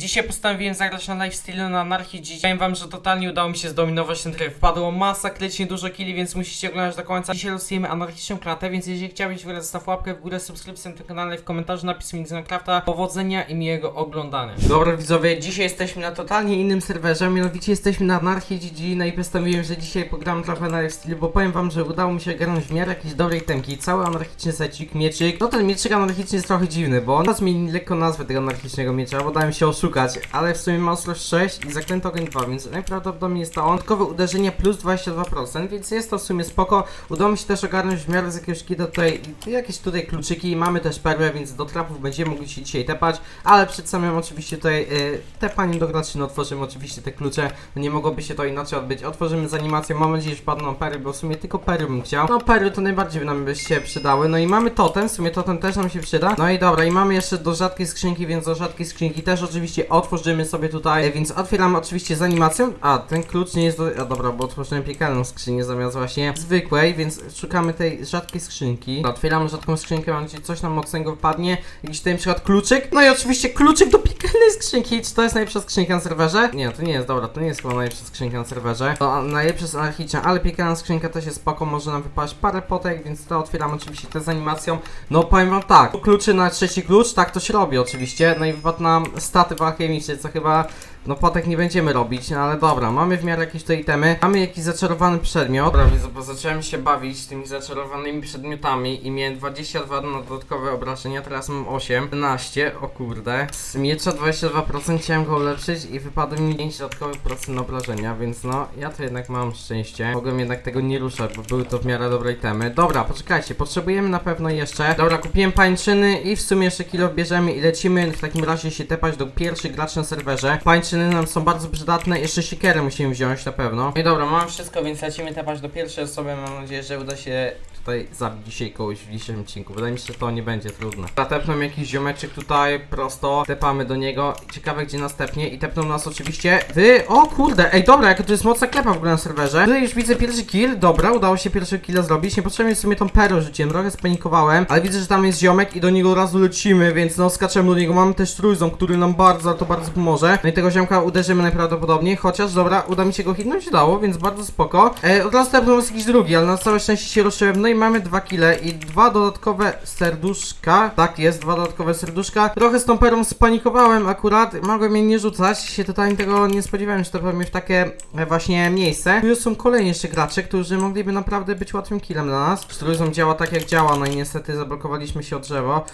Dzisiaj postanowiłem zagrać na lifestyle na anarchii. Dziś powiem wam, że totalnie udało mi się zdominować ten tryb. Wpadło masakrycznie dużo killi, więc musicie oglądać do końca. Dzisiaj losujemy anarchiczną klatę, więc jeżeli chciałbyś, w ogóle zostaw łapkę w górę, subskrypcję na tym kanale w komentarzu napis link z Minecrafta. Powodzenia i miłego oglądania. Dobra widzowie, dzisiaj jesteśmy na totalnie innym serwerze, mianowicie jesteśmy na anarchii GG, no i postanowiłem, że dzisiaj pogram trochę na lifestyle, bo powiem wam, że udało mi się garnąć w miarę jakiejś dobrej temki. Cały anarchiczny secik, mieczyk. No ten mieczyk anarchiczny jest trochę dziwny, bo on zmieni lekko nazwę tego anarchicznego miecza, bo dałem się oszukać, ale w sumie ma ostrość 6 i zaklęty ogień 2, więc najprawdopodobniej jest to on. Uderzenie plus 22%, więc jest to w sumie spoko. Udało mi się też ogarnąć w miarę z jakiegoś kita tutaj jakieś tutaj kluczyki, mamy też perłę, więc do trapów będziemy mogli się dzisiaj tepać, ale przed samym oczywiście tutaj y, tepaniem do graczy, no otworzymy oczywiście te klucze, no nie mogłoby się to inaczej odbyć. Otworzymy z animacją, mam nadzieję, że padną perły, bo w sumie tylko perły bym chciał. No perły to najbardziej by nam by się przydały, no i mamy totem, w sumie totem też nam się przyda. No i dobra, i mamy jeszcze do rzadkiej skrzynki, więc do rzadkiej skrzynki też oczywiście otworzymy sobie tutaj, e, więc otwieramy oczywiście z animacją. A, ten klucz nie jest do... A dobra, bo otworzyłem piekarną skrzynię zamiast właśnie zwykłej, więc szukamy tej rzadkiej skrzynki. Otwieramy rzadką skrzynkę, mam nadzieję, coś nam mocnego wypadnie. Jakiś tutaj na przykład kluczyk. No i oczywiście kluczyk do piekarnej skrzynki. Czy to jest najlepsza skrzynka na serwerze? Nie, to nie jest, dobra, to nie jest chyba najlepsza skrzynka na serwerze. To najlepsza jest anarchiczna, ale piekarna skrzynka też jest spoko, może nam wypaść parę potek, więc to otwieramy oczywiście z animacją. No powiem wam tak, kluczy na trzeci klucz, tak to się robi oczywiście. No i wypadł nam statyw alchemiczny, co chyba no potek nie będziemy robić, no ale dobra, mamy w miarę jakieś te itemy, mamy jakiś zaczarowany przedmiot. Dobra, więc bo zacząłem się bawić tymi zaczarowanymi przedmiotami i miałem 22 na dodatkowe obrażenia, teraz mam 8, 11, o kurde. Z miecza 22% chciałem go ulepszyć i wypadły mi 5 dodatkowych procent obrażenia, więc no, ja to jednak mam szczęście. Mogłem jednak tego nie ruszać, bo były to w miarę dobre itemy. Dobra, poczekajcie, potrzebujemy na pewno jeszcze. Dobra, kupiłem pańczyny i w sumie jeszcze kilo bierzemy i lecimy w takim razie się tepać do pierwszych graczy na serwerze. Pańczyny nam są bardzo przydatne, jeszcze siekierę musimy wziąć na pewno. No i dobra, mam wszystko, więc lecimy tepać do pierwszej osoby. Mam nadzieję, że uda się tutaj zabić dzisiaj kogoś w dzisiejszym odcinku. Wydaje mi się, że to nie będzie trudne. Zatepną jakiś ziomeczek tutaj prosto, tepamy do niego. Ciekawe gdzie następnie i tepną nas oczywiście Wy, o kurde, ej dobra, jaka to jest mocna klepa w ogóle na serwerze. Tutaj już widzę pierwszy kill, dobra, udało się pierwszy kill zrobić. Niepotrzebnie w sumie tą perłę rzuciłem, trochę spanikowałem, ale widzę, że tam jest ziomek i do niego od razu lecimy, więc no skaczemy do niego. Mamy też trójząb, który nam bardzo, to bardzo pomoże. No i tego uderzymy najprawdopodobniej, chociaż dobra, uda mi się go hitnąć, udało, więc bardzo spoko. E, od razu nas jakiś drugi, ale na całe szczęście się ruszyłem. No i mamy dwa kile i dwa dodatkowe serduszka. Tak jest, dwa dodatkowe serduszka. Trochę z tą perą spanikowałem akurat, mogłem jej nie rzucać, się totalnie tego nie spodziewałem, że to powiem w takie e, właśnie miejsce. Tu już są kolejni jeszcze gracze, którzy mogliby naprawdę być łatwym killem dla nas. Trójząb działa tak jak działa, no i niestety zablokowaliśmy się o drzewo.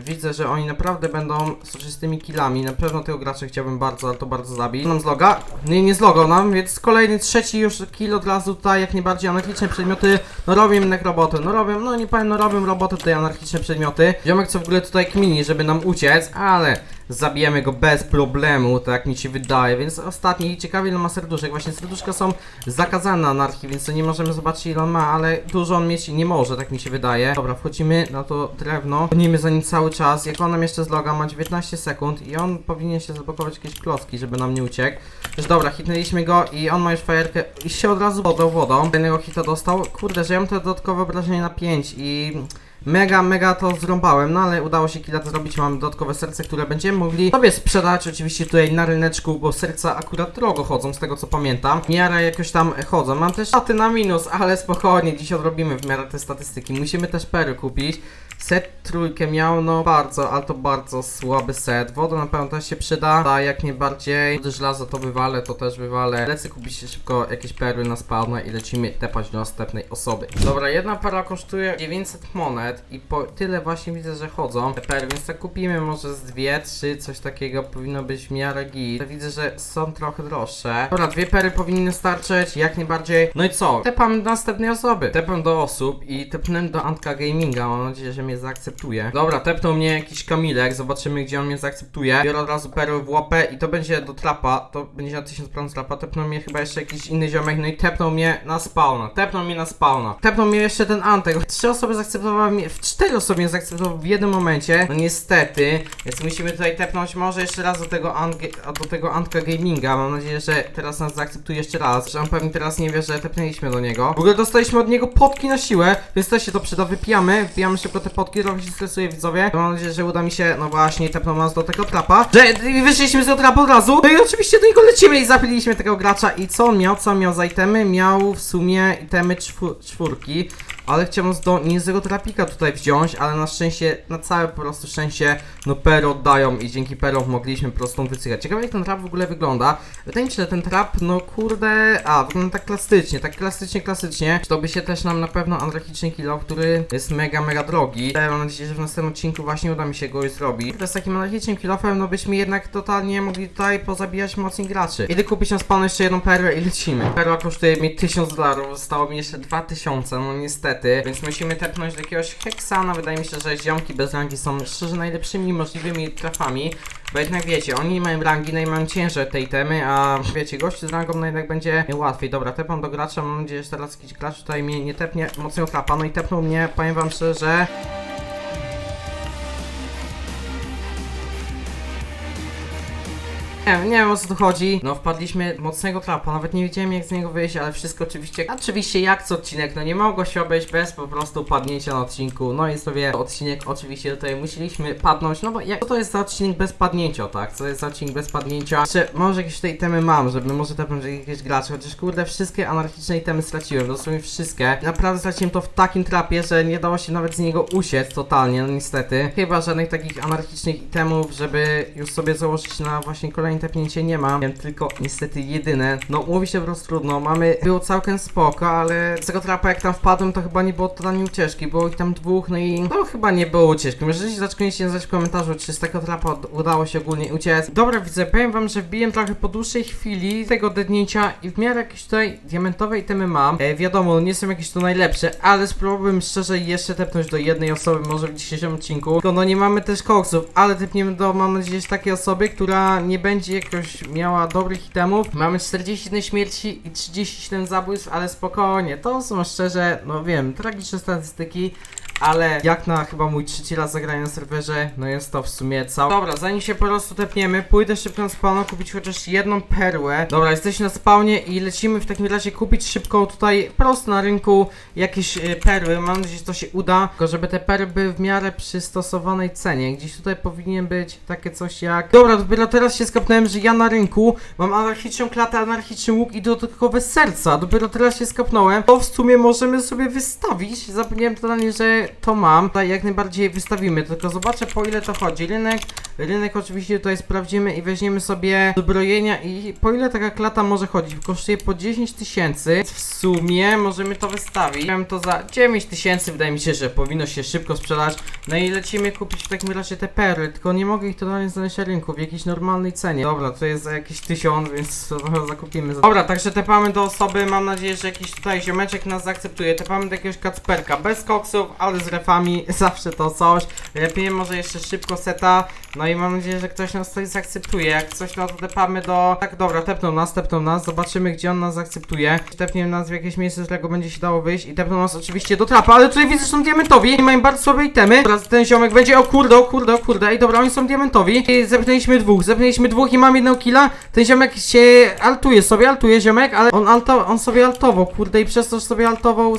Widzę, że oni naprawdę będą soczystymi killami. Na pewno tego gracza chciałbym bardzo, ale to bardzo zabić. Nam z loga? Nie, nie z logo nam, więc kolejny, trzeci już kill od razu tutaj, jak najbardziej anarchiczne przedmioty. No robią jednak roboty, no robią, no nie powiem, no robią roboty tutaj anarchiczne przedmioty. Ziomek co w ogóle tutaj kmini, żeby nam uciec, ale zabijemy go bez problemu, tak mi się wydaje, więc ostatni, ciekawie ile ma serduszek, właśnie serduszka są zakazane na anarchii, więc nie możemy zobaczyć ile on ma, ale dużo on mieć nie może, tak mi się wydaje. Dobra, wchodzimy na to drewno, gonimy za nim cały czas, jak on nam jeszcze zloga, ma 19 sekund i on powinien się zablokować jakieś klocki, żeby nam nie uciekł. Już dobra, hitnęliśmy go i on ma już fajerkę i się od razu wodą, wodą. Jednego hita dostał, kurde, że ja mam te dodatkowe obrażenie na 5 i... Mega, mega to zrąbałem, no ale udało się kilka zrobić, mamy dodatkowe serce, które będziemy mogli sobie sprzedać oczywiście tutaj na ryneczku, bo serca akurat drogo chodzą, z tego co pamiętam. W miarę jakoś tam chodzą, mam też staty na minus, ale spokojnie, dziś odrobimy w miarę te statystyki. Musimy też pery kupić. Set trójkę miał, no bardzo, ale to bardzo słaby set. Woda na pewno też się przyda, a jak najbardziej. Gdy żelazo to wywalę, to też wywalę. Lecę kupić szybko jakieś perły na spawna i lecimy tepać do następnej osoby. Dobra, jedna para kosztuje 900 monet i po tyle właśnie widzę, że chodzą te perły, więc tak kupimy może z dwie, trzy, coś takiego powinno być w miarę git. Widzę, że są trochę droższe. Dobra, dwie pery powinny starczyć, jak najbardziej. No i co? Tepam do następnej osoby. Tepam do osób i tepnę do Antka Gaminga, mam nadzieję, że mnie zaakceptuje. Dobra, tepnął mnie jakiś Kamilek, zobaczymy gdzie on mnie zaakceptuje. Biorę od razu perły w łapę i to będzie do trapa, to będzie na 1000% trapa. Tepnął mnie chyba jeszcze jakiś inny ziomek, no i tepnął mnie na spawna. Tepnął mnie na spawna. Tepnął mnie jeszcze ten Antek. Trzy osoby zaakceptowały mnie, w cztery osoby mnie zaakceptowały w jednym momencie. No niestety, więc musimy tutaj tepnąć może jeszcze raz do tego, do tego Antka Gaminga. Mam nadzieję, że teraz nas zaakceptuje jeszcze raz. Że on pewnie teraz nie wie, że tepnęliśmy do niego. W ogóle dostaliśmy od niego potki na siłę, więc też się to przyda. Wypijamy, wypijamy szybko te spotki, trochę się stresuję widzowie. Mam nadzieję, że uda mi się, no właśnie, tepnął nas do tego trapa. Że wyszliśmy z tego trapa od razu. No i oczywiście do niego lecimy i zapiliśmy tego gracza. I co on miał? Co on miał za itemy? Miał w sumie itemy czwór czwórki. Ale chciałem do niezłego trapika tutaj wziąć, ale na szczęście, na całe po prostu szczęście, no pero oddają i dzięki perom mogliśmy po prostu wycykać. Ciekawe jak ten trap w ogóle wygląda. Wydaje mi się, że ten trap, no kurde, a, wygląda tak klasycznie, tak klasycznie, klasycznie. To by się też nam na pewno anarchiczny kilo, który jest mega, mega drogi. Ale mam nadzieję, że w następnym odcinku właśnie uda mi się go zrobić. To z takim anarchicznym kilofem, no byśmy jednak totalnie mogli tutaj pozabijać mocniej graczy. Idę kupić na spawn jeszcze jedną perłę i lecimy. Perła kosztuje mi 1000 dolarów, zostało mi jeszcze 2000, no niestety. Więc musimy tepnąć do jakiegoś heksana. Wydaje mi się, że ziomki bez rangi są szczerze najlepszymi możliwymi trafami. Bo jednak wiecie, oni mają rangi, no i mają tej temy, a wiecie, gościu z rangą no jednak będzie łatwiej. Dobra, tepam do gracza, mam nadzieję, że teraz jakiś gracz tutaj mnie nie tepnie mocno trapa. No i tepnął mnie, powiem wam szczerze, Nie, wiem, nie wiem o co tu chodzi. No wpadliśmy mocnego trapa, nawet nie wiedziałem jak z niego wyjść, ale wszystko oczywiście, oczywiście jak co odcinek, no nie mogło się obejść bez po prostu padnięcia na odcinku. No i sobie odcinek oczywiście tutaj musieliśmy padnąć, no bo jak, to jest za odcinek bez padnięcia, tak? Co to jest za odcinek bez padnięcia? Jeszcze może jakieś tutaj temy mam, żeby może tepnąć jakieś gracze, chociaż kurde wszystkie anarchiczne temy straciłem, dosłownie wszystkie. Naprawdę straciłem to w takim trapie, że nie dało się nawet z niego uciec totalnie, no niestety. Chyba żadnych takich anarchicznych itemów, żeby już sobie założyć na właśnie tepnięcie nie ma. Miałem tylko niestety jedyne. No mówi się po prostu trudno. Mamy, było całkiem spoko, ale z tego trapa jak tam wpadłem to chyba nie było totalnie ucieczki. Było ich tam dwóch, no i to chyba nie było ucieczki. Jeżeli zaczniecie znać w komentarzu, czy z tego trapa udało się ogólnie uciec. Dobra widzę, powiem wam, że wbiłem trochę po dłuższej chwili tego dednięcia i w miarę jakieś tutaj diamentowe itemy mam. E, wiadomo, nie są jakieś tu najlepsze, ale spróbowałbym szczerze jeszcze tepnąć do jednej osoby, może w dzisiejszym odcinku. Tylko no nie mamy też koksów, ale tepniemy do, mam nadzieję, takiej osoby, która nie będzie jakoś miała dobrych itemów. Mamy 41 śmierci i 37 zabójstw, ale spokojnie, to są szczerze, no wiem, tragiczne statystyki. Ale jak na chyba mój trzeci raz zagrania na serwerze, no jest to w sumie cał. Dobra, zanim się po prostu tepniemy, pójdę szybko na spawna kupić chociaż jedną perłę. Dobra, jesteśmy na spawnie i lecimy w takim razie kupić szybko tutaj prosto na rynku jakieś y, perły. Mam nadzieję, że to się uda, tylko żeby te perły były w miarę przystosowanej cenie. Gdzieś tutaj powinien być takie coś jak... Dobra, dopiero teraz się skapnąłem, że ja na rynku mam anarchiczną klatę, anarchiczny łuk i dodatkowe serca. Dopiero teraz się skapnąłem. To w sumie możemy sobie wystawić. Zapomniałem totalnie, że to mam. Tutaj jak najbardziej wystawimy, tylko zobaczę po ile to chodzi. Rynek, rynek oczywiście tutaj sprawdzimy i weźmiemy sobie zbrojenia i po ile taka klata może chodzić? Kosztuje po 10 tysięcy. W sumie możemy to wystawić. Miałem to za 9 tysięcy, wydaje mi się, że powinno się szybko sprzedać. No i lecimy kupić w takim razie te perły, tylko nie mogę ich totalnie znaleźć na rynku w jakiejś normalnej cenie. Dobra, to jest za jakieś 1000, więc to zakupimy. Za... Dobra, także tepamy do osoby, mam nadzieję, że jakiś tutaj ziomeczek nas zaakceptuje. Tepamy do jakiegoś kacperka, bez koksów, ale z refami, zawsze to coś. Lepiej może jeszcze szybko seta, no i mam nadzieję, że ktoś nas tutaj zaakceptuje. Jak coś, no to do... Tak, dobra, tepną nas, tepną nas, zobaczymy gdzie on nas zaakceptuje. Tepniemy nas w jakieś miejsce, z którego będzie się dało wyjść i tepną nas oczywiście do trapa, ale tutaj widzę, że są diamentowi i mają bardzo słabe itemy. Teraz ten ziomek będzie, o kurde, o kurde, o kurde, ej dobra, oni są diamentowi. I zepnęliśmy dwóch, zepnęliśmy dwóch i mam jednego killa. Ten ziomek się altuje sobie, altuje ziomek, ale on alto, on sobie altował, kurde, i przez to, że sobie altował,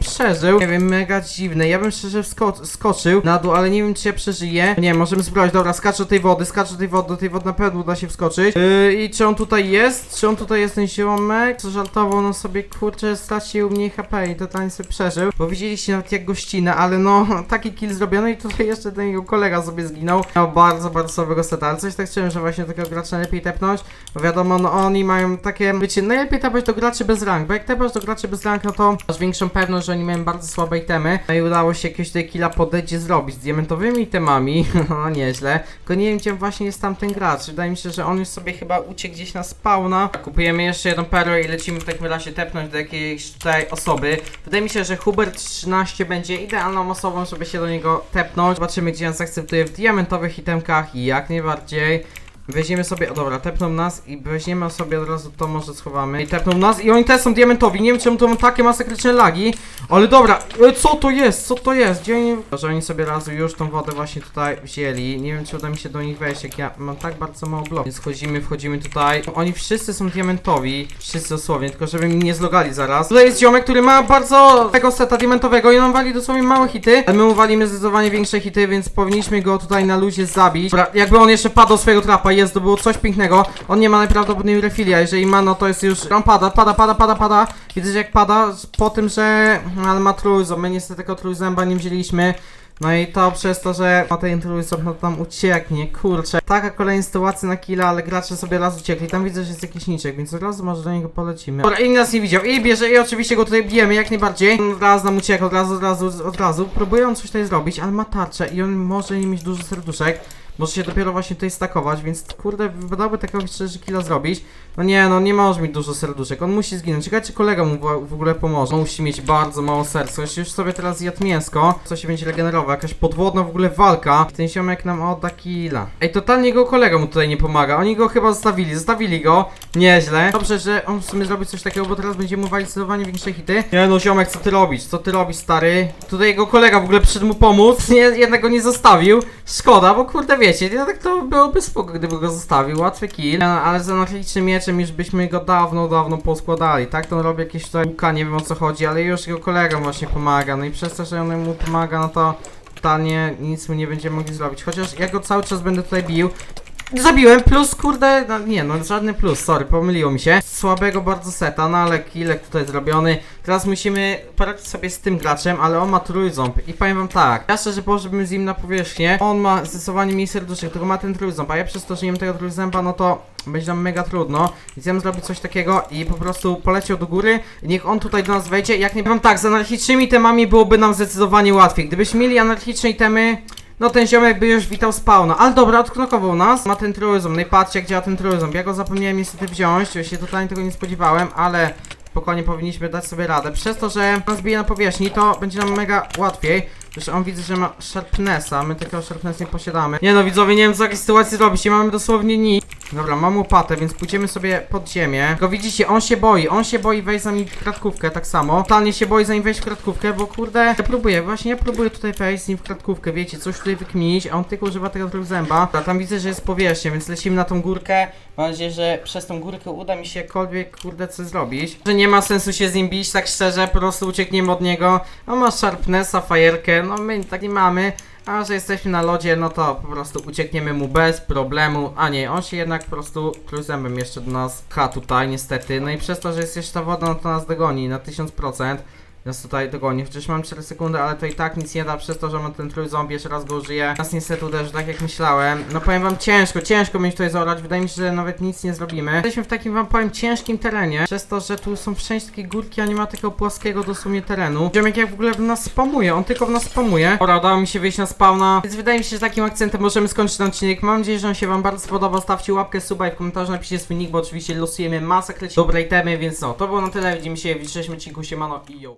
przeżył. Nie wiem, mega dziwne. Ja bym szczerze wsko skoczył na dół, ale nie wiem, czy ja przeżyję. Nie, możemy spróbować, dobra, skacz do tej wody, skacz do tej wody, do tej wody na pewno uda się wskoczyć. Yy, I czy on tutaj jest? Czy on tutaj jest ten ziomek? Co żartował, no sobie, kurczę, stracił mniej HP i totalnie sobie przeżył. Bo widzieliście nawet jak gościna, ale no, taki kill zrobiony i tutaj jeszcze ten jego kolega sobie zginął. Miał bardzo, bardzo słabego seta, ale coś tak czułem, że właśnie takiego gracza lepiej tepnąć. Bo wiadomo, no oni mają takie, wiecie, najlepiej tepać do graczy bez rank, bo jak tepasz do graczy bez rank, no to masz większą pewność, że oni mają bardzo słabe itemy. No i udało się jakiegoś tutaj killa podejdzie zrobić z diamentowymi itemami, no nieźle. Tylko nie wiem, gdzie właśnie jest tamten gracz. Wydaje mi się, że on już sobie chyba uciekł gdzieś na spawna. Kupujemy jeszcze jedną perłę i lecimy w takim razie tepnąć do jakiejś tutaj osoby. Wydaje mi się, że Hubert 13 będzie idealną osobą, żeby się do niego tepnąć. Zobaczymy, gdzie on zaakceptuje w diamentowych itemkach, jak najbardziej. Weźmiemy sobie, o dobra, tepną nas i weźmiemy sobie od razu to może schowamy. I tepną nas i oni też są diamentowi. Nie wiem czemu to mam takie masakryczne lagi. Ale dobra, e, co to jest? Co to jest? Gdzie oni... Że oni sobie razu już tą wodę właśnie tutaj wzięli. Nie wiem czy uda mi się do nich wejść, jak ja mam tak bardzo mało bloków. Więc wchodzimy, wchodzimy tutaj. Oni wszyscy są diamentowi. Wszyscy dosłownie, tylko żeby mi nie zlogali zaraz. Tutaj jest ziomek, który ma bardzo tego seta diamentowego i on wali dosłownie małe hity. Ale my mu walimy zdecydowanie większe hity, więc powinniśmy go tutaj na luzie zabić. Dobra, jakby on jeszcze padł do swojego trapa, jest, to było coś pięknego. On nie ma najprawdopodobniej refilia, jeżeli ma, no to jest już... On pada, pada, pada, pada, pada. Widzę, jak pada, po tym, że... Ale ma trójzo, my niestety tego trójzęba nie wzięliśmy. No i to przez to, że ma ten trójząb, no to tam ucieknie, kurczę. Taka kolejna sytuacja na killa, ale gracze sobie raz uciekli. Tam widzę, że jest jakiś niczek, więc od razu może do niego polecimy. Dobra, i nas nie widział. I bierze, i oczywiście go tutaj bijemy jak najbardziej. Od razu nam ucieka, od razu, od razu, od razu. Próbuje on coś tutaj zrobić, ale ma tarczę i on może nie mieć dużo serduszek. Może się dopiero właśnie tutaj stakować, więc kurde, wypadałoby takiego szczerze killa zrobić. No nie, no nie może mieć dużo serduszek, on musi zginąć. Ciekawe, czy kolega mu w ogóle pomoże. On musi mieć bardzo mało serca. Jeśli już sobie teraz zjadł mięsko, co się będzie regenerował, jakaś podwodna w ogóle walka. Ten ziomek nam odda killa. Ej, totalnie jego kolega mu tutaj nie pomaga. Oni go chyba zostawili, zostawili go. Nieźle. Dobrze, że on w sumie zrobi coś takiego, bo teraz będziemy mu walić zdecydowanie większe hity. Nie no, ziomek, co ty robisz? Co ty robisz, stary? Tutaj jego kolega w ogóle przyszedł mu pomóc. Nie, jednak go nie zostawił. Szkoda, bo kurde, wiecie, jednak to byłoby spoko, gdyby go zostawił. Łatwy kill. Ale za anarchicznym mieczem już byśmy go dawno, dawno poskładali. Tak, to on robi jakieś tutaj łuka, nie wiem o co chodzi, ale już jego kolega właśnie pomaga. No i przez to, że on mu pomaga, no to totalnie nic mu nie będziemy mogli zrobić. Chociaż ja go cały czas będę tutaj bił. Zabiłem, plus kurde, no nie no, żadny plus, sorry, pomyliło mi się. Słabego bardzo seta, no ale killek tutaj zrobiony. Teraz musimy poradzić sobie z tym graczem, ale on ma trójząb. I powiem wam tak, ja szczerze położyłbym z nim na powierzchnię, on ma zdecydowanie mniej serduszek, tylko ma ten trójząb, a ja przez to, że nie mam tego trójzęba, no to będzie nam mega trudno, więc ja coś takiego i po prostu poleciał do góry, niech on tutaj do nas wejdzie, jak nie powiem tak, z anarchicznymi temami byłoby nam zdecydowanie łatwiej, gdybyśmy mieli anarchiczne temy, no ten ziomek by już witał spawna. Ale dobra, odknokował nas. Ma ten trójząb. No i patrzcie jak działa ten trójząb. Ja go zapomniałem niestety wziąć. Ja się totalnie tego nie spodziewałem, ale spokojnie powinniśmy dać sobie radę. Przez to, że nas bije na powierzchni, to będzie nam mega łatwiej. Zresztą on widzę, że ma Sharpnessa, my takiego Sharpness nie posiadamy. Nie no widzowie, nie wiem co jakiej sytuacji zrobić, nie mamy dosłownie nic. Dobra, mam łopatę, więc pójdziemy sobie pod ziemię. Go widzicie, on się boi, on się boi wejść za nim w kratkówkę, tak samo. Totalnie się boi za nim wejść w kratkówkę, bo kurde, ja próbuję, właśnie ja próbuję tutaj wejść z nim w kratkówkę, wiecie, coś tutaj wykminić, a on tylko używa tego trójzęba. Dobra, tam widzę, że jest powierzchnia, więc lecimy na tą górkę. Mam nadzieję, że przez tą górkę uda mi się jakkolwiek, kurde, coś zrobić. Że nie ma sensu się z nim bić, tak szczerze, po prostu uciekniemy od niego. On ma Sharpnessa, fajerkę, no my tak nie mamy. A że jesteśmy na lodzie, no to po prostu uciekniemy mu bez problemu. A nie, on się jednak po prostu trójzębem jeszcze do nas pcha tutaj, niestety. No i przez to, że jest jeszcze ta woda, no to nas dogoni na 1000%. Nas tutaj dogoni, chociaż mam 4 sekundy, ale to i tak nic nie da przez to, że mam ten trójząb, jeszcze raz go użyję. Nas niestety uderzy tak jak myślałem. No powiem wam ciężko, ciężko mieć tutaj zorać, wydaje mi się, że nawet nic nie zrobimy. Jesteśmy w takim wam powiem ciężkim terenie, przez to, że tu są wszędzie takie górki, a nie ma takiego płaskiego dosłownie terenu. Ziomek jak w ogóle w nas spamuje, on tylko w nas spamuje. Dobra, udało mi się wyjść na spawna, więc wydaje mi się, że takim akcentem możemy skończyć ten odcinek. Mam nadzieję, że on się wam bardzo spodobał, stawcie łapkę, suba i w komentarzu napiszcie swój nick, bo oczywiście losujemy kleci dobrej temy, więc no, to było na tyle, widzimy się w dzisiejszym siemano i yo.